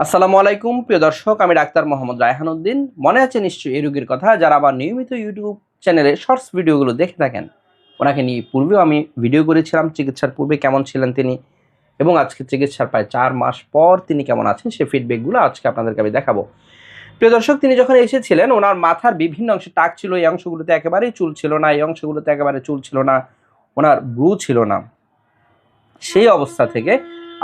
আসসালামু আলাইকুম, প্রিয় দর্শক, আমি ডাক্তার মোহাম্মদ রায়হান উদ্দিন। মনে আছে নিশ্চয়ই এই রোগীর কথা, যারা আবার নিয়মিত ইউটিউব চ্যানেলে শর্টস ভিডিওগুলো দেখে থাকেন। ওনাকে নিয়ে পূর্বেও আমি ভিডিও করেছিলাম, চিকিৎসার পূর্বে কেমন ছিলেন তিনি, এবং আজকে চিকিৎসার প্রায় চার মাস পর তিনি কেমন আছেন, সেই ফিডব্যাকগুলো আজকে আপনাদেরকে আমি দেখাবো। প্রিয় দর্শক, তিনি যখন এসেছিলেন, ওনার মাথার বিভিন্ন অংশে টাক ছিল, এই অংশগুলোতে একেবারেই চুল ছিল না, এই অংশগুলোতে একেবারে চুল ছিল না, ওনার ব্রু ছিল না। সেই অবস্থা থেকে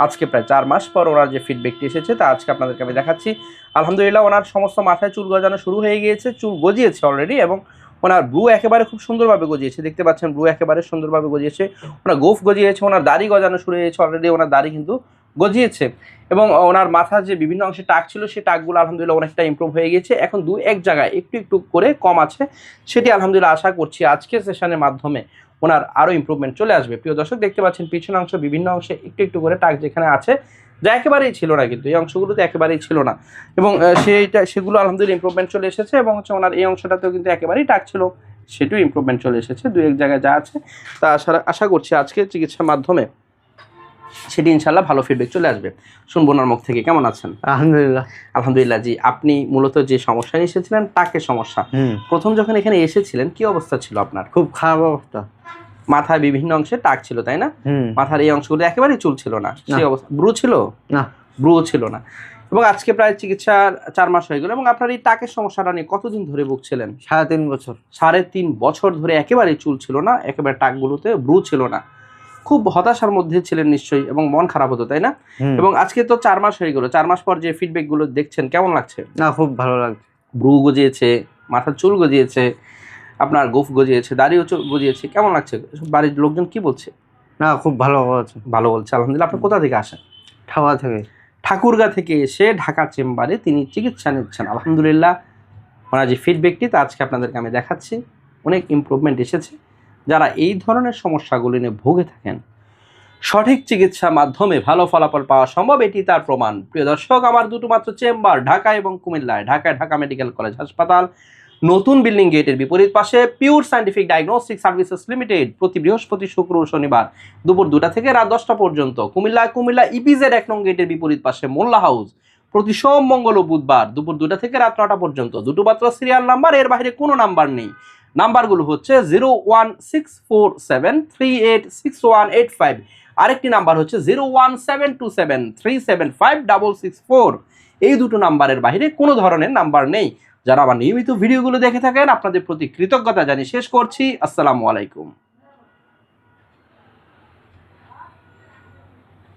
আজকে প্রায় চার মাস পর ওনার যে ফিডব্যাকটি এসেছে, তা আজকে আপনাদেরকে আমি দেখাচ্ছি। আলহামদুলিল্লাহ, ওনার সমস্ত মাথায় চুল গজানো শুরু হয়ে গিয়েছে, চুল গজিয়েছে অলরেডি এবং ওনার ব্রু একেবারে খুব সুন্দরভাবে গজিয়েছে। দেখতে পাচ্ছেন, ব্রু একেবারে সুন্দরভাবে গজিয়েছে, ওনার গোফ গজিয়েছে, ওনার দাড়ি গজানো শুরু হয়েছে অলরেডি ওনার দাড়ি কিন্তু গজিয়েছে এবং ওনার মাথার যে বিভিন্ন অংশে টাক ছিল সেই টাকগুলো আলহামদুলিল্লাহ অনেকটা ইমপ্রুভ হয়ে গেছে এখন দু এক জায়গায় একটু একটু করে কম আছে, সেটি আলহামদুলিল্লাহ আশা করছি আজকের সেশনের মাধ্যমে ওনার আরও ইম্প্রুভমেন্ট চলে আসবে। প্রিয় দর্শক দেখতে পাচ্ছেন পিছন অংশ বিভিন্ন অংশে একটু একটু করে টাক যেখানে আছে যা একেবারেই ছিল না কিন্তু এই অংশগুলোতে একেবারেই ছিল না। এবং সেইটা সেগুলো আলহামদুলিল্লাহ ইম্প্রুভমেন্ট চলে এসেছে এবং হচ্ছে ওনার এই অংশটাতেও কিন্তু একেবারেই টাক ছিল সেটিও ইম্প্রুভমেন্ট চলে এসেছে দু এক জায়গায় যা আছে তা আশা আশা করছি আজকে চিকিৎসার মাধ্যমে সেটি ইনশাল্লাহ ভালো ফিডব্যাক চলে আসবে। শুনব ওনার মুখ থেকে কেমন আছেন? আলহামদুলিল্লাহ। আলহামদুলিল্লাহ জি আপনি মূলত যে সমস্যা নিয়ে এসেছিলেন টাকের সমস্যা। প্রথম যখন এখানে এসেছিলেন কি অবস্থা ছিল আপনার? খুব খারাপ অবস্থা। মাথায় বিভিন্ন অংশে টাক ছিল তাই না? মাথার এই অংশগুলো একেবারেই চুল ছিল না। সেই অবস্থা। ব্রু ছিল? না। ব্রু ছিল না। এবং আজকে প্রায় চিকিৎসা চার মাস হয়ে গেল এবং আপনার এই টাকের সমস্যাটা নিয়ে কতদিন ধরে ভুগছিলেন? সাড়ে তিন বছর। সাড়ে তিন বছর ধরে একেবারেই চুল ছিল না একেবারে টাকগুলোতে ব্রু ছিল না। খুব হতাশার মধ্যে ছিলেন নিশ্চয়ই এবং মন খারাপ হতো তাই না? এবং আজকে তো চার মাস হয়ে গেল। চার মাস পর যে ফিডব্যাকগুলো দেখছেন কেমন লাগছে? না খুব ভালো লাগছে। ব্রু গজিয়েছে মাথার চুল গজিয়েছে আপনার গোফ গজিয়েছে দাড়িও গজিয়েছে কেমন লাগছে? বাড়ির লোকজন কি বলছে? না খুব ভালো আছে ভালো বলছে আলহামদুলিল্লাহ। আপনি কোথা থেকে আসেন? ঠাওয়া থেকে। ঠাকুরগা থেকে এসে ঢাকা চেম্বারে তিনি চিকিৎসা নিচ্ছেন। আলহামদুলিল্লাহ ওনার যে ফিডব্যাকটি তা আজকে আপনাদেরকে আমি দেখাচ্ছি। অনেক ইমপ্রুভমেন্ট এসেছে। যারা এই ধরনের সমস্যাগুলি নিয়ে ভুগে থাকেন সঠিক চিকিৎসার মাধ্যমে ভালো ফলাফল পাওয়া সম্ভব এটি তার প্রমাণ। প্রিয় দর্শক আমার দুটো মাত্র চেম্বার ঢাকা এবং কুমিল্লায়। ঢাকায় ঢাকা মেডিকেল কলেজ হাসপাতাল। নতুন বিল্ডিং গেটের বিপরীত পাশে pure scientific diagnostic services limited প্রতি বৃহস্পতি, শুক্র শনিবার দুপুর দুটা থেকে রাত দশটা পর্যন্ত। কুমিল্লা কুমিল্লা ইপিজেড এক নং গেটের বিপরীত পাশে মোল্লা হাউস প্রতি সোম, মঙ্গল ও বুধবার দুপুর দুটা থেকে রাত নটা পর্যন্ত। দুটো মাত্র সিরিয়াল নাম্বার এর বাইরে কোনো নাম্বার নেই। নাম্বারগুলো হচ্ছে zero one six four seven three eight six one eight five আরেকটি নাম্বার হচ্ছে zero one seven two seven three seven five double six four এই দুটো নাম্বারের বাইরে কোনো ধরনের নাম্বার নেই। যারা আমার নিয়মিত ভিডিওগুলো দেখে থাকেন আপনাদের প্রতি কৃতজ্ঞতা জানিয়ে শেষ করছি। আসসালামু আলাইকুম।